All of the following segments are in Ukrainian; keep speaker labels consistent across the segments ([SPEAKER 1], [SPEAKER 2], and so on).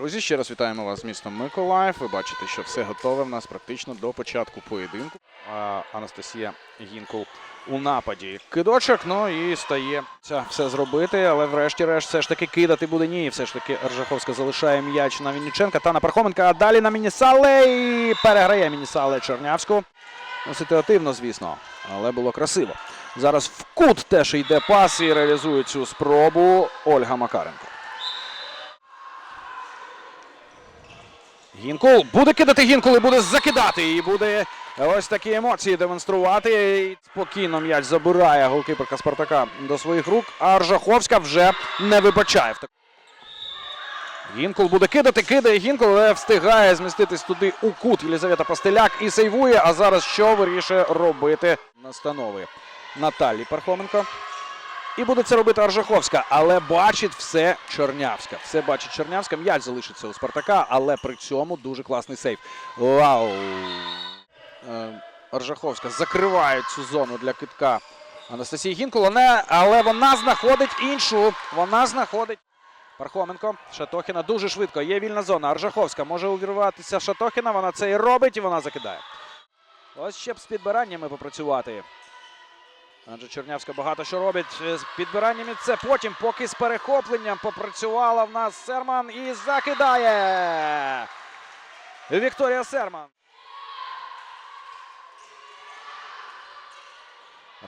[SPEAKER 1] Друзі, ще раз вітаємо вас з містом Миколаїв. Ви бачите, що все готове в нас практично до початку поєдинку. А, Анастасія Гінкул у нападі. Кидочок, ну і стає це все зробити, але врешті-решт все ж таки кидати буде ні. Все ж таки Ржаховська залишає м'яч на Вінниченка та на Пархоменка. А далі на Мінісале і переграє Мінісале Чернявську. Ну, ситуативно, звісно, але було красиво. Зараз в кут теж йде пас і реалізує цю спробу Ольга Макаренко. Гінкул буде кидати Гінкул і буде закидати. І буде ось такі емоції демонструвати. Спокійно м'яч забирає голкіперка Спартака до своїх рук. А Ржаховська вже не вибачає. Гінкул буде кидати, кидає Гінкул, але встигає зміститись туди у кут Єлізавета Пастеляк і сейвує. А зараз що вирішує робити настанови Наталі Пархоменко. І буде це робити Аржаховська, але бачить все Чернявська. Все бачить Чернявська. М'яч залишиться у Спартака, але при цьому дуже класний сейф. Вау! Е, Аржаховська закриває цю зону для китка Анастасії Гінкул, але вона знаходить іншу. Вона знаходить Пархоменко. Шатохіна дуже швидко. Є вільна зона. Аржаховська може увірватися Шатохіна. Вона це і робить, і вона закидає. Ось ще б з підбираннями попрацювати. Адже Чернявська багато що робить е, з підбираннями. Це потім, поки з перехопленням попрацювала в нас Серман і закидає. Вікторія Серман.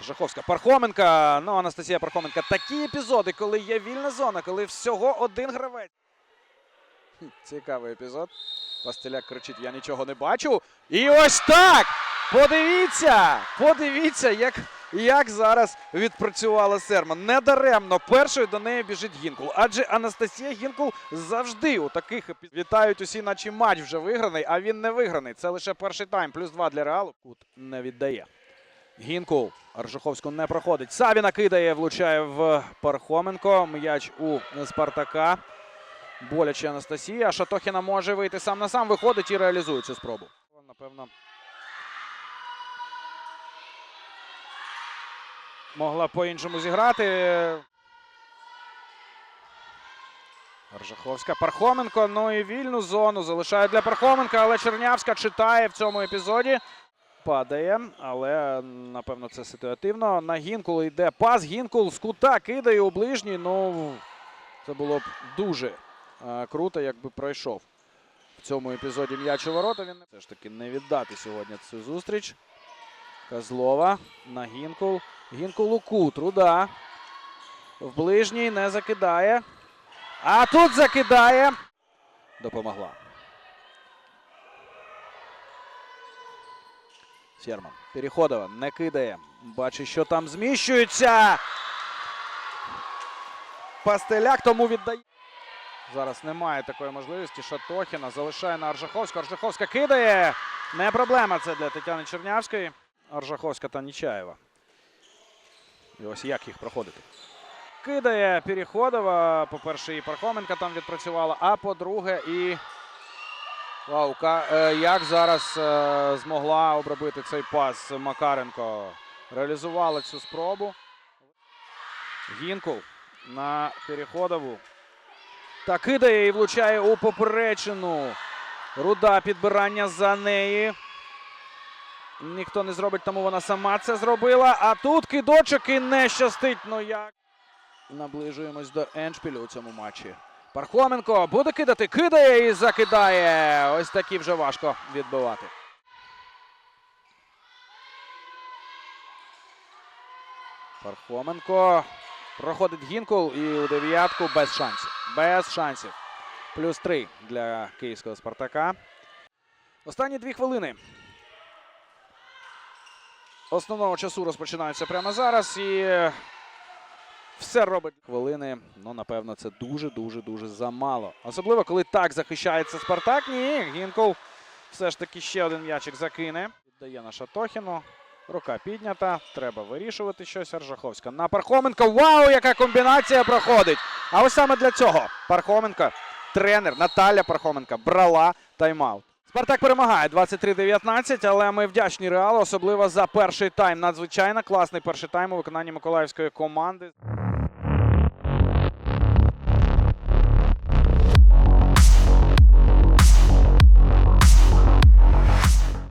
[SPEAKER 1] Ржаховська Пархоменка. Ну, Анастасія Пархоменка. Такі епізоди, коли є вільна зона, коли всього один гравець. Цікавий епізод. Пастеляк кричить: я нічого не бачу. І ось так! Подивіться! Подивіться, як, як зараз відпрацювала Серман. Недаремно першою до неї біжить Гінкул. Адже Анастасія Гінкул завжди у таких вітають усі, наче матч вже виграний, а він не виграний. Це лише перший тайм. Плюс два для реалу. Кут не віддає. Гінкул Аржуховську не проходить. Савіна кидає, влучає в Пархоменко. М'яч у Спартака. Боляче Анастасія. Шатохіна може вийти сам на сам. Виходить і реалізує цю спробу. Напевно. Могла по-іншому зіграти. Аржаховська. Пархоменко. Ну і вільну зону залишає для Пархоменка, але Чернявська читає в цьому епізоді. Падає, але напевно це ситуативно. На Гінкул йде пас. Гінкул з кута кидає у ближній. Ну це було б дуже е, круто, якби пройшов в цьому епізоді м'яч у ворота. Він все ж таки не віддати сьогодні цю зустріч. Козлова на Гінкул. Гінкул у кут. Руда. В ближній не закидає. А тут закидає. Допомогла. Серман. Переходова не кидає. Бачить, що там зміщується. Пастеляк тому віддає. Зараз немає такої можливості. Шатохіна залишає на Аржаховську. Аржаховська кидає. Не проблема це для Тетяни Чернявської. Аржаховська та Нічаєва. І ось як їх проходити. Кидає Переходова. По-перше, і Пархоменка там відпрацювала. А по-друге, і. Вау, е, як зараз е, змогла обробити цей пас Макаренко. Реалізувала цю спробу. Гінкул на Переходову. Та кидає і влучає у поперечину. Руда підбирання за неї. Ніхто не зробить, тому вона сама це зробила. А тут кидочок і не щастить. Ну як. Наближуємось до Еншпілю у цьому матчі. Пархоменко буде кидати, кидає і закидає. Ось такі вже важко відбивати. Пархоменко проходить Гінкул і у дев'ятку без шансів. Без шансів. Плюс три для київського Спартака. Останні дві хвилини. Основного часу розпочинаються прямо зараз. І все робить хвилини. Ну, напевно, це дуже-дуже дуже замало. Особливо, коли так захищається Спартак. Ні, Гінков все ж таки ще один м'ячик закине. Віддає на Шатохіну. Рука піднята. Треба вирішувати щось. Аржаховська на Пархоменко. Вау, яка комбінація проходить! А ось саме для цього Пархоменко, тренер Наталя Пархоменка брала тайм-аут. Спартак перемагає 23-19, але ми вдячні Реалу, особливо за перший тайм. Надзвичайно класний перший тайм у виконанні миколаївської команди.